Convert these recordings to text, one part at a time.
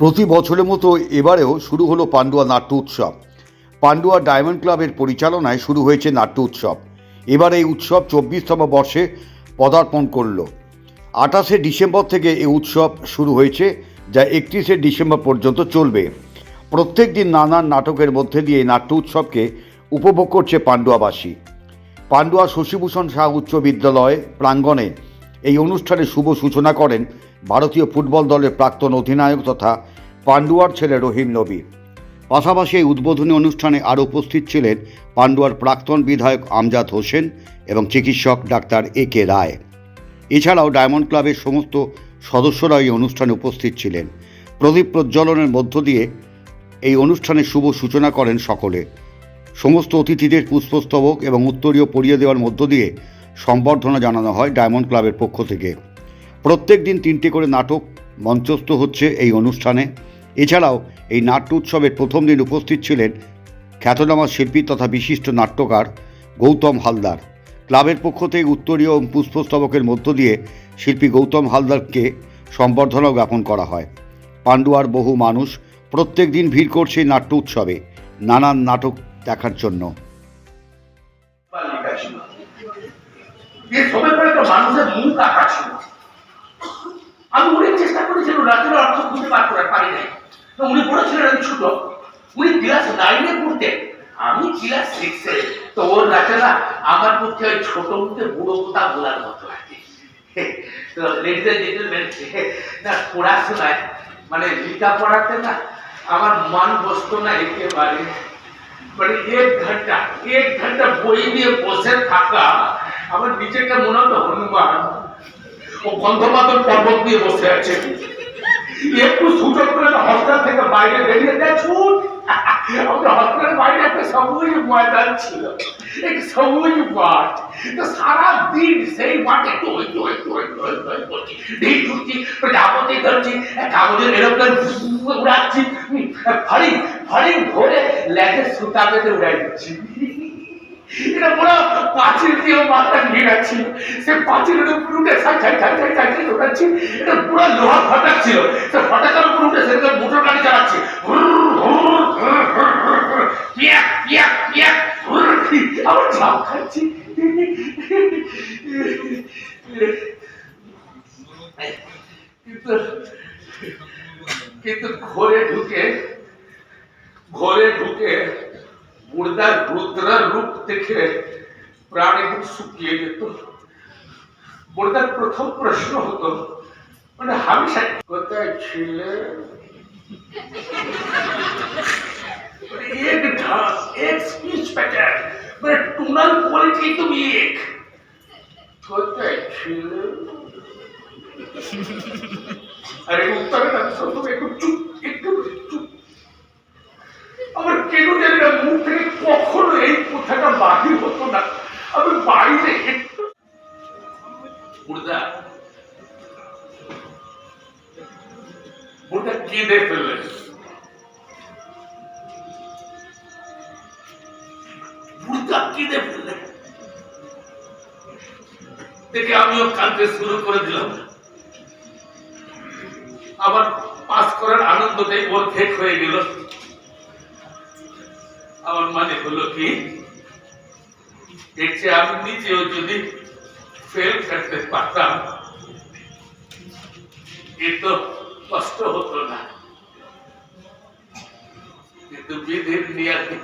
প্রতি বছরের মতো এবারেও শুরু হলো পান্ডুয়া নাট্য উৎসব। পান্ডুয়া ডায়মন্ড ক্লাবের পরিচালনায় শুরু হয়েছে নাট্য উৎসব। এবার এই উৎসব চব্বিশতম বর্ষে পদার্পণ করল। আঠাশে ডিসেম্বর থেকে এই উৎসব শুরু হয়েছে, যা একত্রিশে ডিসেম্বর পর্যন্ত চলবে। প্রত্যেক দিন নানান নাটকের মধ্যে দিয়ে এই নাট্য উৎসবকে উপভোগ করছে পান্ডুয়াবাসী। পান্ডুয়া শশীভূষণ শাহ উচ্চ বিদ্যালয় প্রাঙ্গণে এই অনুষ্ঠানের শুভ সূচনা করেন ভারতীয় ফুটবল দলের প্রাক্তন অধিনায়ক তথা পান্ডুয়ার ছেলে রহিম নবী পাশাপাশি এই উদ্বোধনী অনুষ্ঠানে আরও উপস্থিত ছিলেন পান্ডুয়ার প্রাক্তন বিধায়ক আমজাদ হোসেন এবং চিকিৎসক ডাক্তার এ কে রায়। এছাড়াও ডায়মন্ড ক্লাবের সমস্ত সদস্যরা এই অনুষ্ঠানে উপস্থিত ছিলেন। প্রদীপ প্রজ্বলনের মধ্য দিয়ে এই অনুষ্ঠানের শুভ সূচনা করেন সকলে। সমস্ত অতিথিদের পুষ্পস্তবক এবং উত্তরীয় পরিয়ে দেওয়ার মধ্য দিয়ে সম্বর্ধনা জানানো হয় ডায়মন্ড ক্লাবের পক্ষ থেকে। প্রত্যেক দিন তিনটে করে নাটক মঞ্চস্থ হচ্ছে এই অনুষ্ঠানে। এছাড়াও এই নাট্য উৎসবের প্রথম দিন উপস্থিত ছিলেন খ্যাতনামা শিল্পী তথা বিশিষ্ট নাট্যকার গৌতম হালদার। ক্লাবের পক্ষ থেকে উত্তরীয় পুষ্পস্তবকের মধ্য দিয়ে শিল্পী গৌতম হালদারকে সম্বর্ধনাও জ্ঞাপন করা হয়। পান্ডুয়ার বহু মানুষ প্রত্যেক দিন ভিড় করছে নাট্য উৎসবে, নানান নাটক দেখার জন্য। মানুষের মুখ আঁকা ছিল। আমি অনেক চেষ্টা করেছিলাম রাতের অর্থ খুঁজে বার করার, পারি নাই। উনি বলেছিলেন, আমি ছোট। উনি ক্লাস নাইনে পড়তেন। আমি ক্লাস সিক্সে তো ওর না, আমার পক্ষে ওই ছোট মুখে বুড়ো কথা বলার মতো পড়াশোনায় মানে লেখা পড়াতে না, আমার মান বসতো না একেবারে। মানে এক ঘণ্টা এক ঘণ্টা বই নিয়ে বসে থাকা, আমার নিজেকে মনে হতো হনুমান। ও গন্ধমাদন পর্বত নিয়ে বসে আছে। একটু সুযোগ করে হসপিটাল থেকে বাইরে বেরিয়ে যায় ছুট। সেই মাঠে করছি উড়াচ্ছি ধরে লেজের সুতা পেতে উড়াই দিচ্ছি। এটা পুরো পাঁচিল দিয়ে মাথা ঘিরাচ্ছি সে পাঁচিলের উপর উঠে সাই সাই সাই সাই সাই সাই ঢোকাচ্ছি এটা পুরো লোহার ফটাক ছিল সে ফাটাকার উপর উঠে সেদিকে মোটর গাড়ি চালাচ্ছি আবার ঝাপ খাচ্ছি মুর্দার প্রথম প্রশ্ন হতো মানে হামেশা কোথায় ছিলে মানে এক ঢাস এক স্পিচ প্যাটার্ন মানে টোনাল কোয়ালিটি তুমি এক কোথায় ছিলে আরে উত্তরে না মুর্দা কেঁদে ফেললেন। আমিও কাঁদতে শুরু করে দিলাম। আবার পাস করার আনন্দটাই ওর ঠেক হয়ে গেল। আমার মানে হলো কি? দেখছে আমি নিজেও যদি ফেল করতে পারতাম, এ তো কষ্ট হতো না। কিন্তু বিধির নিয়াতে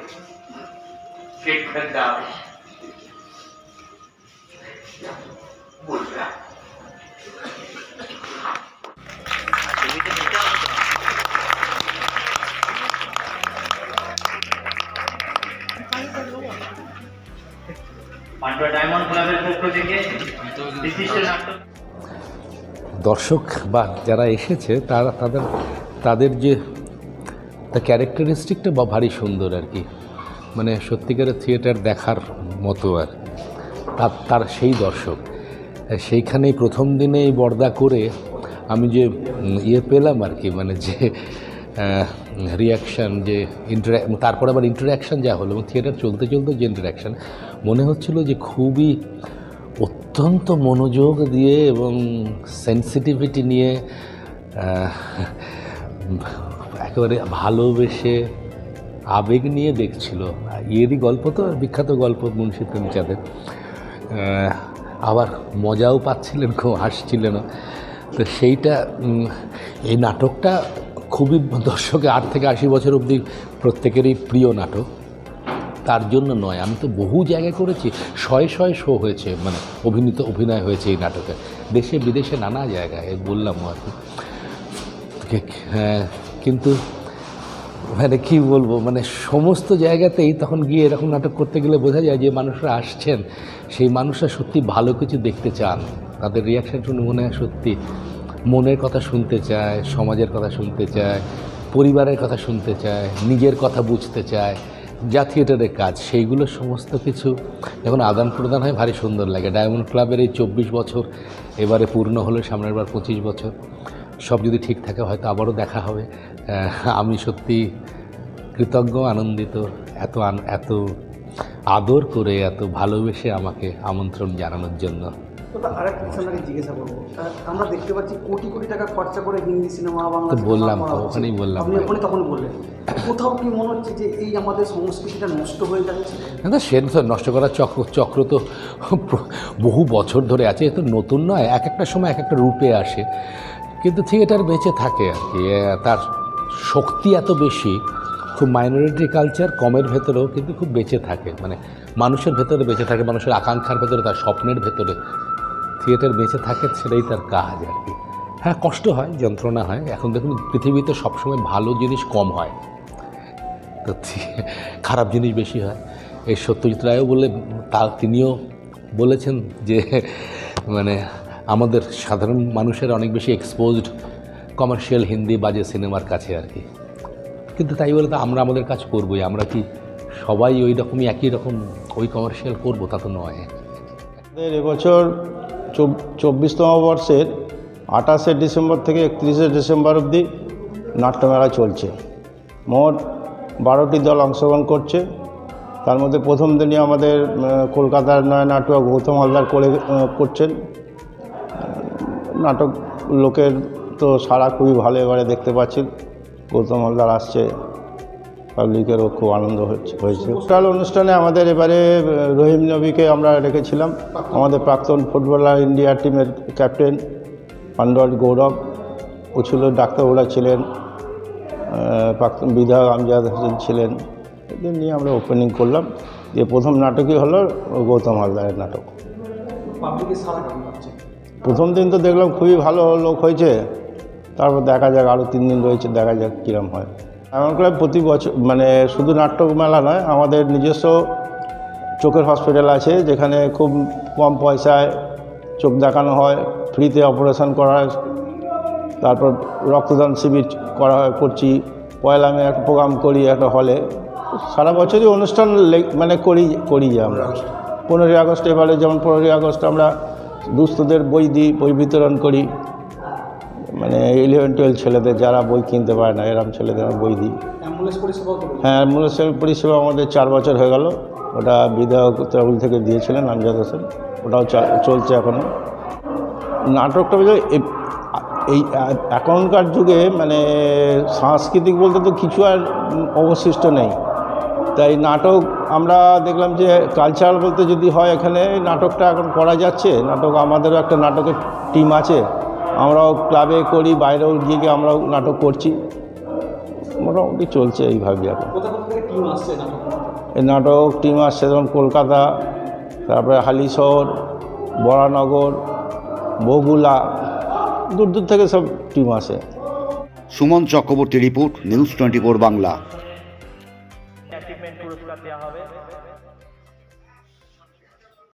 দর্শক বা যারা এসেছে তারা তাদের তাদের যে ক্যারেক্টারিস্টিকটা বা ভারী সুন্দর আর কি। মানে সত্যিকারের থিয়েটার দেখার মতো আর। তার তার সেই দর্শক। সেইখানেই প্রথম দিনেই বর্দা করে আমি যে ইয়ে পেলাম আর কি মানে যে রিয়াকশান যে ইন্টারা তারপর আবার ইন্টারাকশান যা হলো, এবং থিয়েটার চলতে চলতে যে ইন্টারাকশান মনে হচ্ছিল যে খুবই অত্যন্ত মনোযোগ দিয়ে এবং সেন্সিটিভিটি নিয়ে একেবারে ভালোবেসে আবেগ নিয়ে দেখছিল। এরই গল্প তো, বিখ্যাত গল্প মুন্সি প্রেমচাঁদের। আবার মজাও পাচ্ছিলেন, খুব হাসছিলেন তো সেইটা এই নাটকটা খুবই দর্শকে, আট থেকে আশি বছর অবধি প্রত্যেকেরই প্রিয় নাটক। তার জন্য নয়, আমি তো বহু জায়গায় করেছি, শয়ে শয়ে শো হয়েছে মানে অভিনীত, অভিনয় হয়েছে এই নাটকে। দেশে বিদেশে নানা জায়গায় বললাম আর কি। হ্যাঁ কিন্তু মানে কি বলব? মানে সমস্ত জায়গাতেই তখন গিয়ে এরকম নাটক করতে গেলে বোঝা যায় যে মানুষরা আসছেন, সেই মানুষরা সত্যি ভালো কিছু দেখতে চান। তাদের রিয়াকশন শুনে মনে হয় সত্যি। মনের কথা শুনতে চায়, সমাজের কথা শুনতে চায়, পরিবারের কথা শুনতে চায়, নিজের কথা বুঝতে চায়, যা থিয়েটারের কাজ, সেইগুলো সমস্ত কিছু যখন আদান প্রদান হয়, ভারী সুন্দর লাগে। ডায়মন্ড ক্লাবের এই চব্বিশ বছর, এবারে পূর্ণ হলো, সামনের বার পঁচিশ বছর। সব যদি ঠিক থাকে, হয়তো আবারও দেখা হবে। আমি সত্যি কৃতজ্ঞ আনন্দিত এত এত আদর করে এত ভালোবেসে আমাকে আমন্ত্রণ জানানোর জন্য। আমরা দেখতে পাচ্ছি কোটি কোটি টাকা খরচা করে হিন্দি সিনেমা বাংলা বললাম তো, ওখানেই বললাম। আপনি তখন বললেন। কোথাও কি মনে হচ্ছে যে এই আমাদের সংস্কৃতিটা নষ্ট হয়ে যাচ্ছে? না সে নষ্ট করার চক্র চক্র তো বহু বছর ধরে আছে এ তো নতুন নয় এক একটা সময় এক একটা রূপে আসে। কিন্তু থিয়েটার বেঁচে থাকে আর কি তার শক্তি এত বেশি, খুব মাইনরিটি কালচার কমের ভেতরেও কিন্তু খুব বেঁচে থাকে। মানে মানুষের ভেতরে বেঁচে থাকে, মানুষের আকাঙ্ক্ষার ভেতরে, তার স্বপ্নের ভেতরে। থিয়েটার বেঁচে থাকে সেটাই তার কাজ আর কি। হ্যাঁ কষ্ট হয়, যন্ত্রণা হয়। এখন দেখুন, পৃথিবীতে সবসময় ভালো জিনিস কম হয়। তো খারাপ জিনিস বেশি হয়। এই সত্যজিৎ রায়ও বলে, তা তিনিও বলেছেন যে মানে আমাদের সাধারণ মানুষের অনেক বেশি এক্সপোজড কমার্শিয়াল হিন্দি বাজে সিনেমার কাছে আর কি। কিন্তু তাই বলে তো আমরা আমাদের কাজ করবোই, আমরা কি সবাই ওই রকমই একই রকম ওই কমার্শিয়াল করব তা তো নয়। আমাদের এবছর চব- চব্বিশতম বর্ষের আঠাশে ডিসেম্বর থেকে একত্রিশে ডিসেম্বর অবধি নাট্যমেলা চলছে। মোট বারোটি দল অংশগ্রহণ করছে। তার মধ্যে প্রথম দিনই আমাদের কলকাতার নয় নাটক গৌতম হালদার করে করছেন। নাটক লোকের তো সারা খুবই ভালো এবারে দেখতে পাচ্ছি। গৌতম হালদার আসছে। পাবলিকেরও খুব আনন্দ হচ্ছে হয়েছে। টোটাল অনুষ্ঠানে আমাদের এবারে রহিম নবীকে আমরা রেখেছিলাম। আমাদের প্রাক্তন ফুটবলার ইন্ডিয়া টিমের ক্যাপ্টেন পান্ডল গৌরব। ও ছিল ডাক্তারবাবুরা ছিলেন প্রাক্তন বিধায়ক আমজাদ হোসেন ছিলেন। এদের নিয়ে আমরা ওপেনিং করলাম। যে প্রথম নাটকই হলো গৌতম হালদারের নাটক। প্রথম দিন তো দেখলাম খুবই ভালো লোক হয়েছে। তারপর দেখা যাক আরও তিন দিন রয়েছে, দেখা যাক কীরম হয়। এমন করে প্রতি বছর মানে শুধু নাটক মেলা নয়, আমাদের নিজস্ব চোখের হসপিটাল আছে, যেখানে খুব কম পয়সায় চোখ দেখানো হয় ফ্রিতে অপারেশন করা হয়, তারপর রক্তদান শিবির করা হয়, করছি। পয়লা মে একটা প্রোগ্রাম করি একটা হলে সারা বছরই অনুষ্ঠান মানে করি করি যে আমরা। পনেরোই আগস্ট এবারে, যেমন পনেরোই আগস্ট আমরা দুস্থদের বই দিই, বই বিতরণ করি। মানে ইলেভেন টুয়েলভ ছেলেদের যারা বই কিনতে পারে না এরম ছেলেদের আমরা বই দিই। হ্যাঁ অ্যাম্বুলেন্স পরিষেবা আমাদের চার বছর হয়ে গেল। ওটা বিধায়ক তহবিল থেকে দিয়েছিলেন আমজাদ হোসেন। ওটাও চলছে এখনও নাটকটা বোঝা এই এখনকার যুগে মানে সাংস্কৃতিক বলতে তো কিছু আর অবশিষ্ট নেই। তাই নাটক আমরা দেখলাম যে কালচারাল বলতে যদি হয় এখানে নাটকটা এখন করা যাচ্ছে। নাটক আমাদেরও একটা নাটকের টিম আছে। আমরাও ক্লাবে করি, বাইরেও গিয়ে গিয়ে আমরাও নাটক করছি। মোটামুটি চলছে এইভাবে এখন। এই নাটক টিম আসছে যেমন কলকাতা, তারপরে হালিশহর, বরানগর বগুলা দূর দূর থেকে সব টিম আসে। Suman Chakraborty report news twenty four Bangla.